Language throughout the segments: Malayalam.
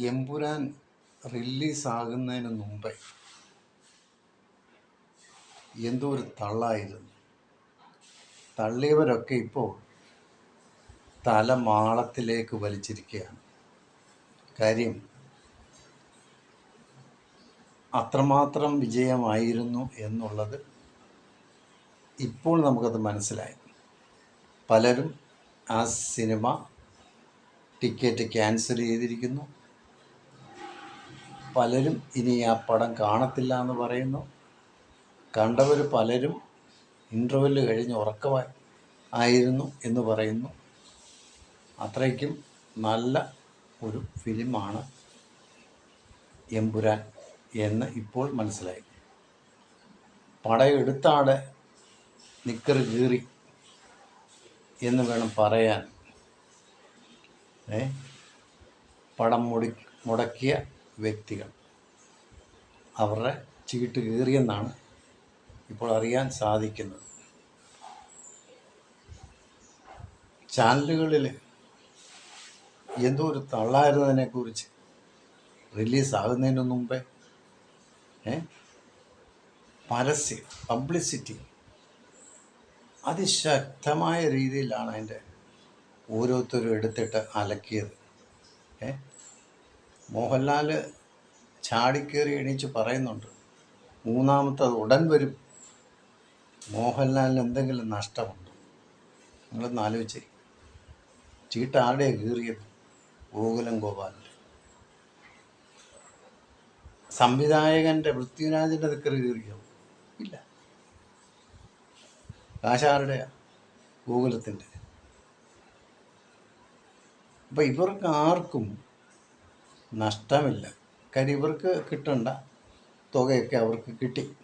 എമ്പുരാൻ റിലീസാകുന്നതിന് മുമ്പേ എന്തോ ഒരു തള്ളായിരുന്നു. തള്ളിയവരൊക്കെ ഇപ്പോൾ തലമാളത്തിലേക്ക് വലിച്ചിരിക്കുകയാണ്. കാര്യം അത്രമാത്രം വിജയമായിരുന്നു എന്നുള്ളത് ഇപ്പോൾ നമുക്കത് മനസ്സിലായി. പലരും ആ സിനിമ ടിക്കറ്റ് ക്യാൻസൽ ചെയ്തിരിക്കുന്നു. പലരും ഇനി ആ പടം കാണത്തില്ല എന്ന് പറയുന്നു. കണ്ടവർ പലരും ഇന്റർവെൽ കഴിഞ്ഞ് ഉറക്കമായി ആയിരുന്നു എന്ന് പറയുന്നു. അത്രയ്ക്കും നല്ല ഒരു ഫിലിമാണ് എമ്പുരാൻ എന്ന് ഇപ്പോൾ മനസ്സിലായി. പടം എടുത്ത ആടെ നിക്കർ കീറി എന്ന് വേണം പറയാൻ. ഏ? പടം മുടി മുടക്കിയ വ്യക്തികൾ. അവരുടെ ചീട്ട് കീറിയെന്നാണ് ഇപ്പോൾ അറിയാൻ സാധിക്കുന്നത്. ചാനലുകളിൽ എന്തോ ഒരു തള്ളായിരുന്നതിനെക്കുറിച്ച് റിലീസാകുന്നതിന് മുമ്പേ പരസ്യം പബ്ലിസിറ്റി അതിശക്തമായ രീതിയിലാണ് അതിന്റെ ഓരോരുത്തരും എടുത്തിട്ട് അലക്കിയത്. ഏ? മോഹൻലാൽ ചാടിക്കേറി എണീച്ച് പറയുന്നുണ്ട്. മൂന്നാമത്തത് ഉടൻ വരും. മോഹൻലാലിന് എന്തെങ്കിലും നഷ്ടമുണ്ടോ? നിങ്ങളൊന്ന് ആലോചിച്ചേ. ചീട്ട് ആരുടെയാണ് കീറിയത്? ഗോകുലം ഗോപാലിന്റെ സംവിധായകന്റെ പൃഥ്വിരാജിന്റെ ദിക്കറി കീറിയോ? ഇല്ല. കാശാരുടെ ഗോകുലത്തിന്റെ അപ്പം ഇവർക്ക് ആർക്കും നഷ്ടമില്ല. കാര്യം ഇവർക്ക് കിട്ടേണ്ട. തുകയൊക്കെ അവർക്ക് കിട്ടി.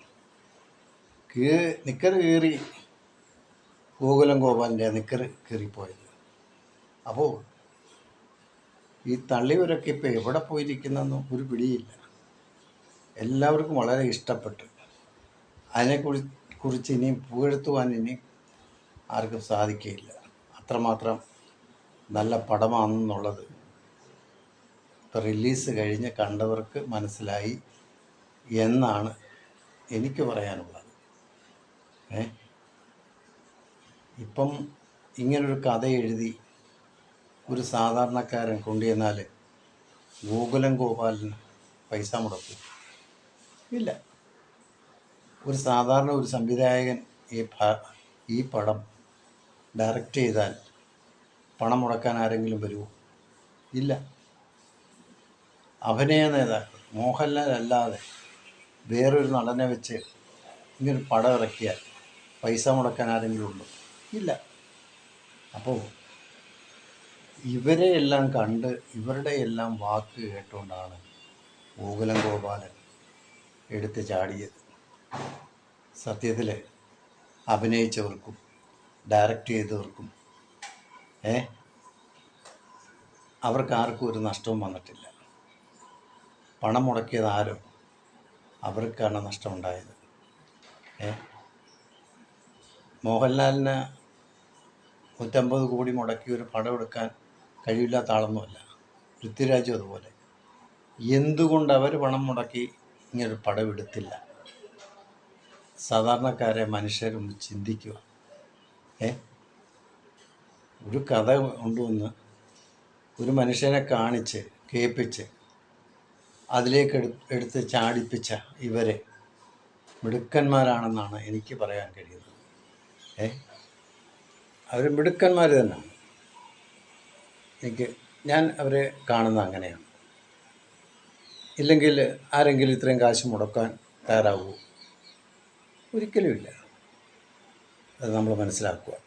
കീ നിക്കർ കീറി ഗോകുലം ഗോപാലിന്റെ നിക്കർ കീറിപ്പോയത്. അപ്പോൾ ഈ തള്ളിവരൊക്കെ ഇപ്പോൾ എവിടെ പോയിരിക്കുന്നെന്നും ഒരു പിടിയില്ല. എല്ലാവർക്കും വളരെ ഇഷ്ടപ്പെട്ടു. അതിനെക്കുറി കുറിച്ച് ഇനിയും പുകഴ്ത്തുവാൻ ഇനി ആർക്കും സാധിക്കുകയില്ല. അത്രമാത്രം നല്ല പടമാണെന്നുള്ളത് റിലീസ് കഴിഞ്ഞ് കണ്ടവർക്ക് മനസ്സിലായി എന്നാണ് എനിക്ക് പറയാനുള്ളത്. ഏ? ഇപ്പം ഇങ്ങനൊരു കഥ എഴുതി ഒരു സാധാരണക്കാരൻ കൊണ്ടുചെന്നാൽ ഗോകുലം ഗോപാലിന് പൈസ മുടക്കും. ഇല്ല. ഒരു സാധാരണ ഒരു സംവിധായകൻ ഈ ഈ പടം ഡയറക്റ്റ് ചെയ്താൽ പണം മുടക്കാൻ ആരെങ്കിലും വരുമോ? ഇല്ല. അഭിനയ നേതാക്കൾ മോഹൻലാൽ അല്ലാതെ വേറൊരു നടനെ വെച്ച് ഇങ്ങനൊരു പടം ഇറക്കിയാൽ പൈസ മുടക്കാൻ ആരെങ്കിലും ഉണ്ടോ? ഇല്ല. അപ്പോൾ ഇവരെ എല്ലാം കണ്ട് ഇവരുടെ എല്ലാം വാക്ക് കേട്ടുകൊണ്ടാണ് ഗോകുലം ഗോപാലൻ എടുത്ത് ചാടിയത്. സത്യത്തിൽ അഭിനയിച്ചവർക്കും ഡയറക്റ്റ് ചെയ്തവർക്കും ഏ? അവർക്ക് ആർക്കും ഒരു നഷ്ടവും വന്നിട്ടില്ല. പണം മുടക്കിയത് ആരോ അവർക്കാണ് നഷ്ടമുണ്ടായത്. ഏ? മോഹൻലാലിന് നൂറ്റമ്പത് കോടി മുടക്കി ഒരു പടം എടുക്കാൻ കഴിയില്ലാത്ത ആളൊന്നുമല്ല. പൃഥ്വിരാജും അതുപോലെ. എന്തുകൊണ്ട് അവർ പണം മുടക്കി ഇങ്ങനൊരു പടം എടുത്തില്ല? സാധാരണക്കാരെ മനുഷ്യരൊന്ന് ചിന്തിക്കുക. ഏ? ഒരു കഥ കൊണ്ടുവന്ന് ഒരു മനുഷ്യനെ കാണിച്ച് കേൾപ്പിച്ച് അതിലേക്ക് എടുത്ത് ചാടിപ്പിച്ച ഇവരെ മിടുക്കന്മാരാണെന്നാണ് എനിക്ക് പറയാൻ കഴിയുന്നത്. ഏ? അവർ മിടുക്കന്മാർ തന്നെയാണ്. എനിക്ക് ഞാൻ അവരെ കാണുന്നത് അങ്ങനെയാണ്. ഇല്ലെങ്കിൽ ആരെങ്കിലും ഇത്രയും കാശ് മുടക്കാൻ തയ്യാറാവുമോ ഒരിക്കലുമില്ല അത് നമ്മൾ മനസ്സിലാക്കുക.